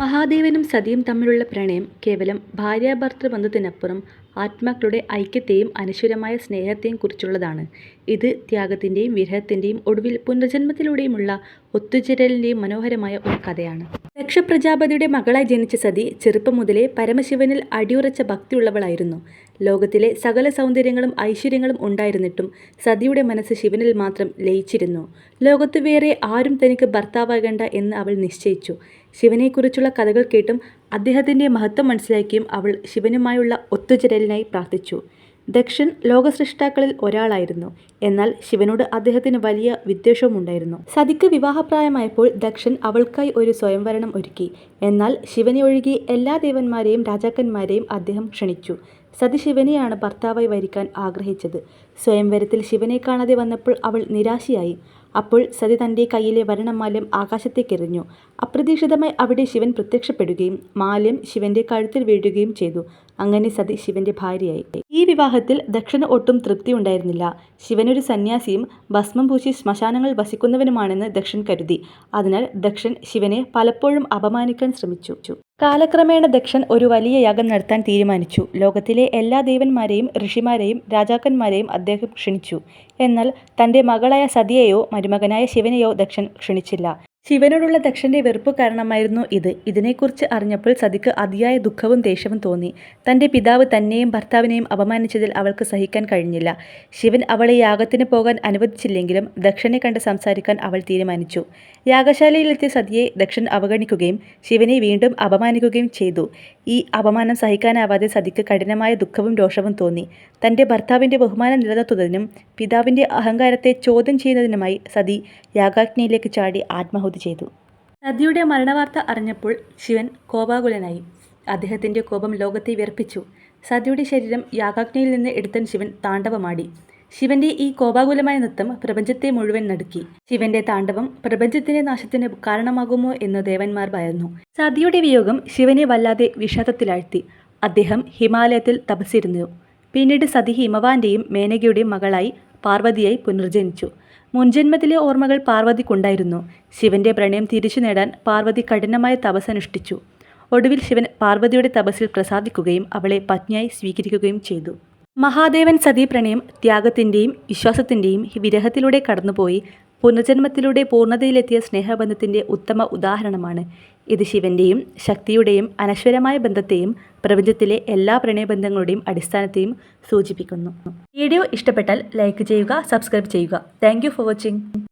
മഹാദേവനും സതിയും തമ്മിലുള്ള പ്രണയം കേവലം ഭാര്യാഭർത്തൃ ബന്ധത്തിനപ്പുറം ആത്മാക്കളുടെ ഐക്യത്തെയും അനശ്വരമായ സ്നേഹത്തെയും കുറിച്ചുള്ളതാണ്. ഇത് ത്യാഗത്തിന്റെയും വിരഹത്തിന്റെയും ഒടുവിൽ പുനർജന്മത്തിലൂടെയുമുള്ള ഒത്തുചേരലിന്റെയും മനോഹരമായ ഒരു കഥയാണ്. ദക്ഷപ്രജാപതിയുടെ മകളായി ജനിച്ച സതി ചെറുപ്പം മുതലേ പരമശിവനിൽ അടിയുറച്ച ഭക്തിയുള്ളവളായിരുന്നു. ലോകത്തിലെ സകല സൗന്ദര്യങ്ങളും ഐശ്വര്യങ്ങളും ഉണ്ടായിരുന്നിട്ടും സതിയുടെ മനസ്സ് ശിവനിൽ മാത്രം ലയിച്ചിരുന്നു. ലോകത്ത് വേറെ ആരും തനിക്ക് ഭർത്താവാകേണ്ട എന്ന് അവൾ നിശ്ചയിച്ചു. ശിവനെക്കുറിച്ചുള്ള കഥകൾ കേട്ടും അദ്ദേഹത്തിന്റെ മഹത്വം മനസ്സിലാക്കിയും അവൾ ശിവനുമായുള്ള ഒത്തുചേരലിനായി പ്രാർത്ഥിച്ചു. ദക്ഷൻ ലോകസ്രഷ്ടാക്കളിൽ ഒരാളായിരുന്നു. എന്നാൽ ശിവനോട് അദ്ദേഹത്തിന് വലിയ വിദ്വേഷവുമുണ്ടായിരുന്നു. സതിക്ക് വിവാഹപ്രായമായപ്പോൾ ദക്ഷൻ അവൾക്കായി ഒരു സ്വയംവരണം ഒരുക്കി. എന്നാൽ ശിവനെ ഒഴികെ എല്ലാ ദേവന്മാരെയും രാജാക്കന്മാരെയും അദ്ദേഹം ക്ഷണിച്ചു. സതി ശിവനെയാണ് ഭർത്താവായി വരിക്കാൻ ആഗ്രഹിച്ചത്. സ്വയംവരത്തിൽ ശിവനെ കാണാതെ വന്നപ്പോൾ അവൾ നിരാശയായി. അപ്പോൾ സതി തന്റെ കയ്യിലെ വരണമാലം ആകാശത്തേക്കെറിഞ്ഞു. അപ്രതീക്ഷിതമായി അവിടെ ശിവൻ പ്രത്യക്ഷപ്പെടുകയും മാല്യം ശിവന്റെ കഴുത്തിൽ വീഴുകയും ചെയ്തു. അങ്ങനെ സതി ശിവന്റെ ഭാര്യയായി. ഈ വിവാഹത്തിൽ ദക്ഷിണ ഒട്ടും തൃപ്തി ഉണ്ടായിരുന്നില്ല ശിവനൊരു സന്യാസിയും ഭസ്മം പൂശി ശ്മശാനങ്ങൾ വസിക്കുന്നവനുമാണെന്ന് ദക്ഷൻ കരുതി. അതിനാൽ ദക്ഷൻ ശിവനെ പലപ്പോഴും അപമാനിക്കാൻ ശ്രമിച്ചു. കാലക്രമേണ ദക്ഷൻ ഒരു വലിയ യാഗം നടത്താൻ തീരുമാനിച്ചു. ലോകത്തിലെ എല്ലാ ദേവന്മാരെയും ഋഷിമാരെയും രാജാക്കന്മാരെയും അദ്ദേഹം ക്ഷണിച്ചു. എന്നാൽ തന്റെ മകളായ സതിയെയോ മരുമകനായ ശിവനെയോ ദക്ഷൻ ക്ഷണിച്ചില്ല. ശിവനോടുള്ള ദക്ഷന്റെ വെറുപ്പ് കാരണമായിരുന്നു ഇത്. ഇതിനെക്കുറിച്ച് അറിഞ്ഞപ്പോൾ സതിക്ക് അതിയായ ദുഃഖവും ദേഷ്യവും തോന്നി. തന്റെ പിതാവ് തന്നെയും ഭർത്താവിനെയും അപമാനിച്ചതിൽ അവൾക്ക് സഹിക്കാൻ കഴിഞ്ഞില്ല. ശിവൻ അവളെ യാഗത്തിന് പോകാൻ അനുവദിച്ചില്ലെങ്കിലും ദക്ഷനെ കണ്ട് സംസാരിക്കാൻ അവൾ തീരുമാനിച്ചു. യാഗശാലയിലെത്തിയ സതിയെ ദക്ഷൻ അവഗണിക്കുകയും ശിവനെ വീണ്ടും അപമാനിക്കുകയും ചെയ്തു. ഈ അപമാനം സഹിക്കാനാവാതെ സതിക്ക് കഠിനമായ ദുഃഖവും രോഷവും തോന്നി. തന്റെ ഭർത്താവിന്റെ ബഹുമാനം നിലനിർത്തുന്നതിനും പിതാവിന്റെ അഹങ്കാരത്തെ ചോദ്യം ചെയ്യുന്നതിനുമായി സതി യാഗാഗ്നിയിലേക്ക് ചാടി ആത്മാഹുതി ചെയ്തു. നദിയുടെ മരണവാർത്ത അറിഞ്ഞപ്പോൾ ശിവൻ കോപാകുലനായി. അദ്ദേഹത്തിന്റെ കോപം ലോകത്തെ വിയർപ്പിച്ചു സതിയുടെ ശരീരം യാഗാഗ്നിയിൽ നിന്ന് എടുത്തൻ ശിവൻ താണ്ഡവമാടി. ശിവന്റെ ഈ കോപാകുലമായ നൃത്തം പ്രപഞ്ചത്തെ മുഴുവൻ നടുക്കി. ശിവന്റെ താണ്ഡവം പ്രപഞ്ചത്തിന്റെ നാശത്തിന് കാരണമാകുമോ എന്ന് ദേവന്മാർ ഭയന്നു. സതിയുടെ വിയോഗം ശിവനെ വല്ലാതെ വിഷാദത്തിലാഴ്ത്തി. അദ്ദേഹം ഹിമാലയത്തിൽ തപസ്സിരുന്നു. പിന്നീട് സതി ഹിമവാന്റെയും മേനകയുടെയും മകളായി പാർവതിയായി പുനർജനിച്ചു. മുൻജന്മത്തിലെ ഓർമ്മകൾ പാർവതിക്കുണ്ടായിരുന്നു. ശിവന്റെ പ്രണയം തിരിച്ചു നേടാൻ പാർവതി കഠിനമായ തപസ്സനുഷ്ഠിച്ചു. ഒടുവിൽ ശിവൻ പാർവതിയുടെ തപസ്സിൽ പ്രസാദിക്കുകയും അവളെ പത്നിയായി സ്വീകരിക്കുകയും ചെയ്തു. മഹാദേവൻ സതീ പ്രണയം ത്യാഗത്തിന്റെയും വിശ്വാസത്തിന്റെയും വിരഹത്തിലൂടെ കടന്നുപോയി പുനർജന്മത്തിലൂടെ പൂർണതയിലെത്തിയ സ്നേഹബന്ധത്തിന്റെ ഉത്തമ ഉദാഹരണമാണ്. ഇത് ശിവന്റെയും ശക്തിയുടെയും അനശ്വരമായ ബന്ധത്തെയും പ്രപഞ്ചത്തിലെ എല്ലാ പ്രണയബന്ധങ്ങളുടെയും അടിസ്ഥാനത്തെയും സൂചിപ്പിക്കുന്നു. വീഡിയോ ഇഷ്ടപ്പെട്ടാൽ ലൈക്ക് ചെയ്യുക, സബ്സ്ക്രൈബ് ചെയ്യുക. Thank for watching.